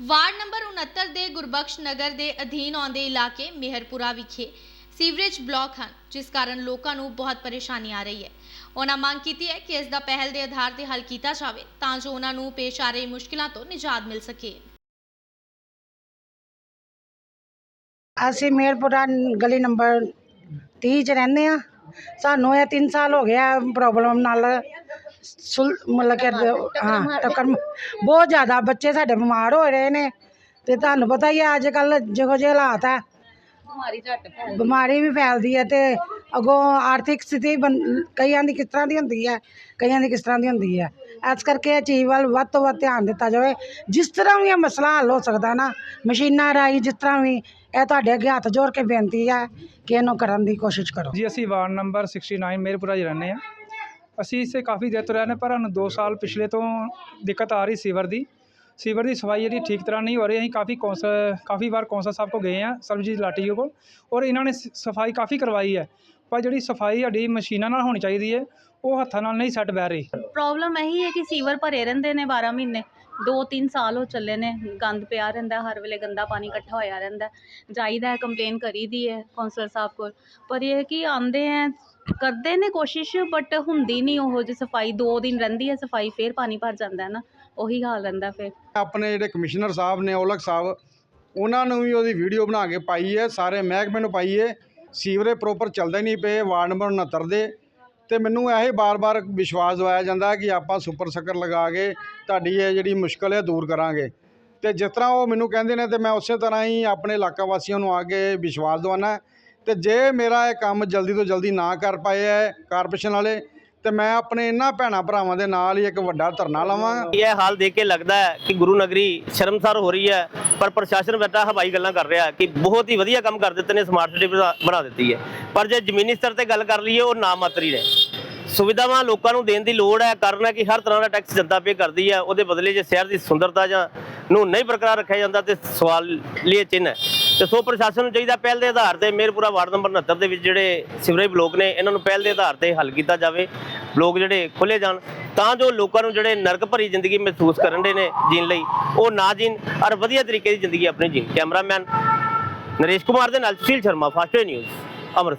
Ward number 69 ਦੇ ਗੁਰਬਖਸ਼ ਨਗਰ ਦੇ ਅਧੀਨ ਆਉਂਦੇ ਇਲਾਕੇ ਮਿਹਰਪੁਰਾ ਵਿਖੇ ਸੀਵਰੇਜ ਬਲਾਕ ਹਨ, ਜਿਸ ਕਾਰਨ ਲੋਕਾਂ ਨੂੰ ਬਹੁਤ ਪਰੇਸ਼ਾਨੀ ਆ ਰਹੀ ਹੈ। ਉਹਨਾਂ ਮੰਗ ਕੀਤੀ ਹੈ ਕਿ ਇਸ ਦਾ ਪਹਿਲ ਦੇ ਆਧਾਰ ਤੇ ਹੱਲ ਕੀਤਾ ਜਾਵੇ ਤਾਂ ਜੋ ਉਹਨਾਂ ਨੂੰ ਪੇਸ਼ ਆ ਰਹੀ ਮੁਸ਼ਕਲਾਂ ਤੋਂ ਨਿਜਾਤ ਮਿਲ ਸਕੇ। ਅਸੀਂ ਮੇਰਪੁਰਾ ਗਲੀ ਨੰਬਰ 30 ਚ ਰਹਿੰਦੇ ਆ ਸਾਨੂੰ ਇਹ 3 ਸਾਲ ਹੋ ਗਿਆ ਪ੍ਰੋਬਲਮ ਨਾਲ ਸੁਲ ਮਤਲਬ ਕਿ ਹਾਂ ਟੱਕਰ ਬਹੁਤ ਜ਼ਿਆਦਾ ਬੱਚੇ ਸਾਡੇ ਬਿਮਾਰ ਹੋ ਰਹੇ ਨੇ। ਤੇ ਤੁਹਾਨੂੰ ਪਤਾ ਹੀ ਹੈ ਅੱਜ ਕੱਲ ਜਿਹੋ ਜਿਹੇ ਹਾਲਾਤ ਹੈ ਬਿਮਾਰੀ ਵੀ ਫੈਲਦੀ ਹੈ ਤੇ ਅਗੋਂ ਆਰਥਿਕ ਸਥਿਤੀ ਬਣ- ਕਈਆਂ ਦੀ ਕਿਸ ਤਰ੍ਹਾਂ ਦੀ ਹੁੰਦੀ ਹੈ ਕਈਆਂ ਦੀ ਕਿਸ ਤਰ੍ਹਾਂ ਦੀ ਹੁੰਦੀ ਹੈ ਇਸ ਕਰਕੇ ਇਹ ਚੀਜ਼ ਵੱਲ ਵੱਧ ਤੋਂ ਵੱਧ ਧਿਆਨ ਦਿੱਤਾ ਜਾਵੇ। ਜਿਸ ਤਰ੍ਹਾਂ ਵੀ ਇਹ ਮਸਲਾ ਹੱਲ ਹੋ ਸਕਦਾ ਨਾ ਮਸ਼ੀਨਾਂ ਰਾਹੀਂ ਜਿਸ ਤਰ੍ਹਾਂ ਵੀ ਇਹ ਤੁਹਾਡੇ ਅੱਗੇ ਹੱਥ ਜੋੜ ਕੇ ਬੇਨਤੀ ਹੈ ਕਿ ਇਹਨੂੰ ਕਰਨ ਦੀ ਕੋਸ਼ਿਸ਼ ਕਰੋ। ਜੀ ਅਸੀਂ ਵਾਰਡ ਨੰਬਰ 69 ਮੇਰਪੁਰਾ 'ਚ ਰਹਿੰਦੇ ਆ ਅਸੀਂ ਇਸੇ ਕਾਫੀ ਦੇਰ ਤੋਂ ਰਹਿੰਦੇ ਪਰ ਸਾਨੂੰ 2 ਸਾਲ ਪਿਛਲੇ ਤੋਂ ਦਿੱਕਤ ਆ ਰਹੀ ਸੀਵਰ ਦੀ। ਸੀਵਰ ਦੀ ਸਫ਼ਾਈ ਜਿਹੜੀ ਠੀਕ ਤਰ੍ਹਾਂ ਨਹੀਂ ਹੋ ਰਹੀ, ਅਸੀਂ ਕਾਫੀ ਕੌਂਸਲ ਕਾਫੀ ਵਾਰ ਕੌਂਸਲ ਸਾਹਿਬ ਕੋਲ ਗਏ ਆ ਸਰਬਜੀਤ ਲਾਟੀ ਜੀ ਕੋਲ, ਔਰ ਇਹਨਾਂ ਨੇ ਸਫ਼ਾਈ ਕਾਫੀ ਕਰਵਾਈ ਹੈ। ਪਰ ਜਿਹੜੀ ਸਫ਼ਾਈ ਸਾਡੀ ਮਸ਼ੀਨਾਂ ਨਾਲ ਹੋਣੀ ਚਾਹੀਦੀ ਹੈ ਉਹ ਹੱਥਾਂ ਨਾਲ ਨਹੀਂ ਸੈੱਟ ਬਹਿ ਰਹੀ। ਪ੍ਰੋਬਲਮ ਇਹੀ ਹੈ ਕਿ ਸੀਵਰ ਭਰੇ ਰਹਿੰਦੇ ਨੇ 12 ਮਹੀਨੇ। 2-3 ਸਾਲ ਹੋ ਚੱਲੇ ਨੇ ਗੰਦ ਪਿਆ ਰਹਿੰਦਾ ਹਰ ਵੇਲੇ ਗੰਦਾ ਪਾਣੀ ਇਕੱਠਾ ਹੋਇਆ ਰਹਿੰਦਾ। ਜਾਈਦਾ ਹੈ ਕੰਪਲੇਨ ਕਰੀਦੀ ਹੈ ਕੌਂਸਲਰ ਸਾਹਿਬ ਕੋਲ। ਪਰ ਇਹ ਹੈ ਕਿ ਆਂਦੇ ਹੈ ਕਰਦੇ ਨੇ ਕੋਸ਼ਿਸ਼ ਬਟ ਹੁੰਦੀ ਨਹੀਂ ਉਹ ਜਿਹੀ ਸਫ਼ਾਈ 2 ਦਿਨ ਰਹਿੰਦੀ ਹੈ ਸਫ਼ਾਈ ਫੇਰ ਪਾਣੀ ਭਰ ਜਾਂਦਾ ਹੈ ਨਾ। ਉਹੀ ਹਾਲ ਰਹਿੰਦਾ ਫਿਰ। ਆਪਣੇ ਜਿਹੜੇ ਕਮਿਸ਼ਨਰ ਸਾਹਿਬ ਨੇ ਔਲਖ ਸਾਹਿਬ ਉਹਨਾਂ ਨੂੰ ਵੀ ਉਹਦੀ ਵੀਡੀਓ ਬਣਾ ਕੇ ਪਾਈ ਹੈ ਸਾਰੇ ਮਹਿਕਮੇ ਨੂੰ ਪਾਈ ਹੈ। ਸੀਵਰੇਜ ਪ੍ਰੋਪਰ ਚੱਲਦਾ ਨਹੀਂ ਪਏ ਵਾਰਡ ਨੰਬਰ 69 ਦੇ। ਤੇ ਮੈਨੂੰ ਇਹ ਬਾਰ-ਬਾਰ ਵਿਸ਼ਵਾਸ ਦਿਵਾਇਆ ਜਾਂਦਾ ਕਿ ਆਪਾਂ ਸੁਪਰ ਸ਼ੱਕਰ ਲਗਾ ਕੇ ਤੁਹਾਡੀ ਇਹ ਜਿਹੜੀ ਮੁਸ਼ਕਲ ਹੈ ਦੂਰ ਕਰਾਂਗੇ। ਤੇ ਜਿਸ ਤਰ੍ਹਾਂ ਉਹ ਮੈਨੂੰ ਕਹਿੰਦੇ ਨੇ ਤੇ ਮੈਂ ਉਸੇ ਤਰ੍ਹਾਂ ਹੀ ਆਪਣੇ ਇਲਾਕਾ ਵਾਸੀਆਂ ਨੂੰ ਆ ਕੇ ਵਿਸ਼ਵਾਸ ਦਿਵਾਉਣਾ ਤੇ ਜੇ ਮੇਰਾ ਇਹ ਕੰਮ ਜਲਦੀ ਤੋਂ ਜਲਦੀ ਨਾ ਕਰ ਪਾਏ ਹੈ ਕਾਰਪੋਰੇਸ਼ਨ ਵਾਲੇ, ਤੇ ਮੈਂ ਆਪਣੇ ਇਹਨਾਂ ਭੈਣਾਂ ਭਰਾਵਾਂ ਦੇ ਨਾਲ ਹੀ ਇੱਕ ਵੱਡਾ ਧਰਨਾ ਲਾਵਾਂਗਾ ਇਹ ਹਾਲ ਦੇਖ ਕੇ ਲੱਗਦਾ ਹੈ ਕਿ ਗੁਰੂ ਨਗਰੀ ਸ਼ਰਮਸਾਰ ਹੋ ਰਹੀ ਹੈ, ਪਰ ਪ੍ਰਸ਼ਾਸਨ ਬੈਠਾ ਹਵਾਈ ਗੱਲਾਂ ਕਰ ਰਿਹਾ ਕਿ ਬਹੁਤ ਹੀ ਵਧੀਆ ਕੰਮ ਕਰ ਦਿੱਤੇ ਨੇ ਸਮਾਰਟ ਸਿਟੀ ਬਣਾ ਬਣਾ ਦਿੱਤੀ ਹੈ। ਪਰ ਜੇ ਜ਼ਮੀਨੀ ਸਤਰ ਤੇ ਗੱਲ ਕਰ ਲਈਏ, ਉਹ ਨਾ ਮਾਤਰੀ ਨੇ। ਸੁਵਿਧਾਵਾਂ ਲੋਕਾਂ ਨੂੰ ਦੇਣ ਦੀ ਲੋੜ ਹੈ, ਕਾਰਨ ਹੈ ਕਿ ਹਰ ਤਰ੍ਹਾਂ ਦਾ ਟੈਕਸ ਜਨਤਾ ਪੇ ਕਰਦੀ ਹੈ, ਉਹਦੇ ਬਦਲੇ ਜੇ ਸ਼ਹਿਰ ਦੀ ਸੁੰਦਰਤਾ ਜਾਂ ਨੂੰ ਨਹੀਂ ਬਰਕਰਾਰ ਰੱਖਿਆ ਜਾਂਦਾ ਤੇ ਸਵਾਲ ਲਈ ਚਿੰਨ੍ਹ ਹੈ। ਤੇ ਸੋ ਪ੍ਰਸ਼ਾਸਨ ਨੂੰ ਚਾਹੀਦਾ ਪਹਿਲ ਦੇ ਆਧਾਰ ਤੇ ਮੇਰਪੁਰਾ ਵਾਰਡ ਨੰਬਰ 69 ਦੇ ਵਿੱਚ ਜਿਹੜੇ ਸਿਵਰੇਜ ਬਲੋਕ ਨੇ, ਇਹਨਾਂ ਨੂੰ ਪਹਿਲ ਦੇ ਆਧਾਰ ਤੇ ਹੱਲ ਕੀਤਾ ਜਾਵੇ, ਬਲੋਕ ਜਿਹੜੇ ਖੁੱਲੇ ਜਾਣ, ਤਾਂ ਜੋ ਲੋਕਾਂ ਨੂੰ ਜਿਹੜੇ ਨਰਕ ਭਰੀ ਜ਼ਿੰਦਗੀ ਮਹਿਸੂਸ ਕਰਨ ਦੇ ਨੇ ਜੀਣ ਲਈ, ਉਹ ਨਾ ਜੀਣ ਔਰ ਵਧੀਆ ਤਰੀਕੇ ਦੀ ਜ਼ਿੰਦਗੀ ਆਪਣੀ ਜੀਣ। ਕੈਮਰਾਮੈਨ ਨਰੇਸ਼ ਕੁਮਾਰ ਦੇ ਨਾਲ ਸੁਸ਼ੀਲ ਸ਼ਰਮਾ, ਫਾਸਟ ਨਿਊਜ਼, ਅੰਮ੍ਰਿਤਸਰ।